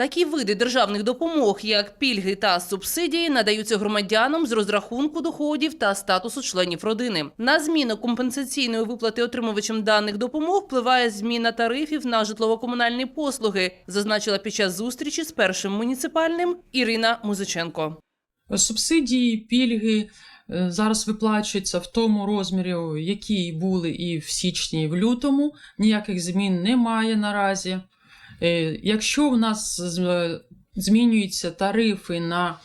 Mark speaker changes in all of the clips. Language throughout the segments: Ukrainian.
Speaker 1: Такі види державних допомог, як пільги та субсидії, надаються громадянам з розрахунку доходів та статусу членів родини. На зміну компенсаційної виплати отримувачам даних допомог впливає зміна тарифів на житлово-комунальні послуги, зазначила під час зустрічі з першим муніципальним Ірина Музиченко.
Speaker 2: Субсидії, пільги е, зараз виплачуються в тому розмірі, які були і в січні, і в лютому. Ніяких змін немає наразі. Е, Якщо в нас змінюються тарифи на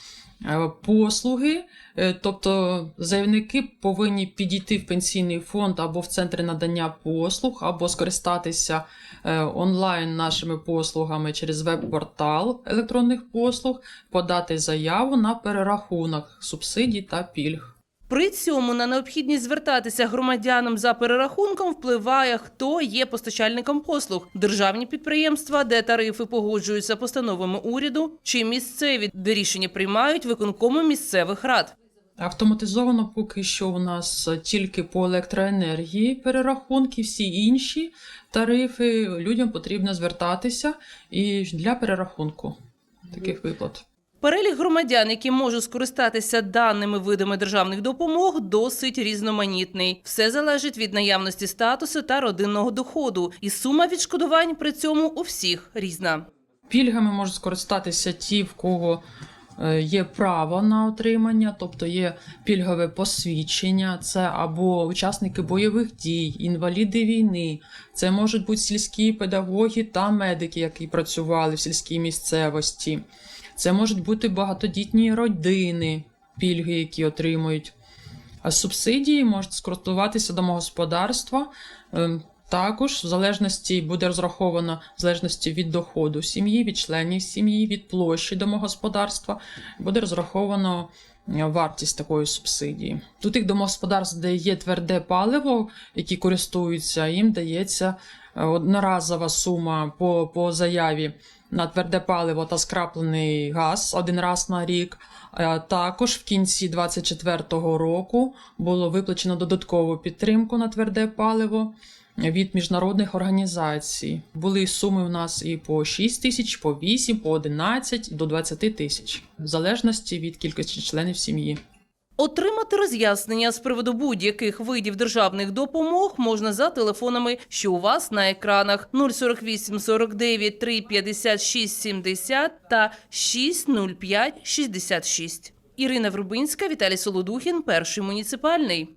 Speaker 2: е, послуги, е, тобто заявники повинні підійти в пенсійний фонд або в центри надання послуг, або скористатися е, онлайн нашими послугами через веб-портал електронних послуг, подати заяву на перерахунок субсидій та пільг.
Speaker 1: При цьому на необхідність звертатися громадянам за перерахунком впливає, хто є постачальником послуг, державні підприємства, де тарифи погоджуються постановами уряду, чи місцеві, де рішення приймають виконкоми місцевих рад.
Speaker 2: Автоматизовано поки що у нас тільки по електроенергії перерахунки, всі інші тарифи людям потрібно звертатися і для перерахунку таких виплат.
Speaker 1: Перелік громадян, які можуть скористатися даними видами державних допомог, досить різноманітний. Все залежить від наявності статусу та родинного доходу, і сума відшкодувань при цьому у всіх різна.
Speaker 2: Пільгами можуть скористатися ті, в кого е, є право на отримання, тобто є пільгове посвідчення, це або учасники бойових дій, інваліди війни, це можуть бути сільські педагоги та медики, які працювали в сільській місцевості. Це можуть бути багатодітні родини, пільги, які отримують. А субсидії можуть скористуватися домогосподарства. ем, Також в залежності буде розраховано в залежності від доходу сім'ї, від членів сім'ї, від площі домогосподарства, буде розраховано е, вартість такої субсидії. У тих домогосподарств, де є тверде паливо, які користуються, їм дається одноразова сума по, по заяві на тверде паливо та скраплений газ один раз на рік. Е, Також в кінці 2024 року було виплачено додаткову підтримку на тверде паливо від міжнародних організацій. Були суми у нас і по 6 тисяч, по 8, по 11 до 20 тисяч, в залежності від кількості членів сім'ї.
Speaker 1: Отримати роз'яснення з приводу будь-яких видів державних допомог можна за телефонами, що у вас на екранах 048 49 356 70 та 605 66. Ірина Врубинська, Віталій Солодухін, перший муніципальний.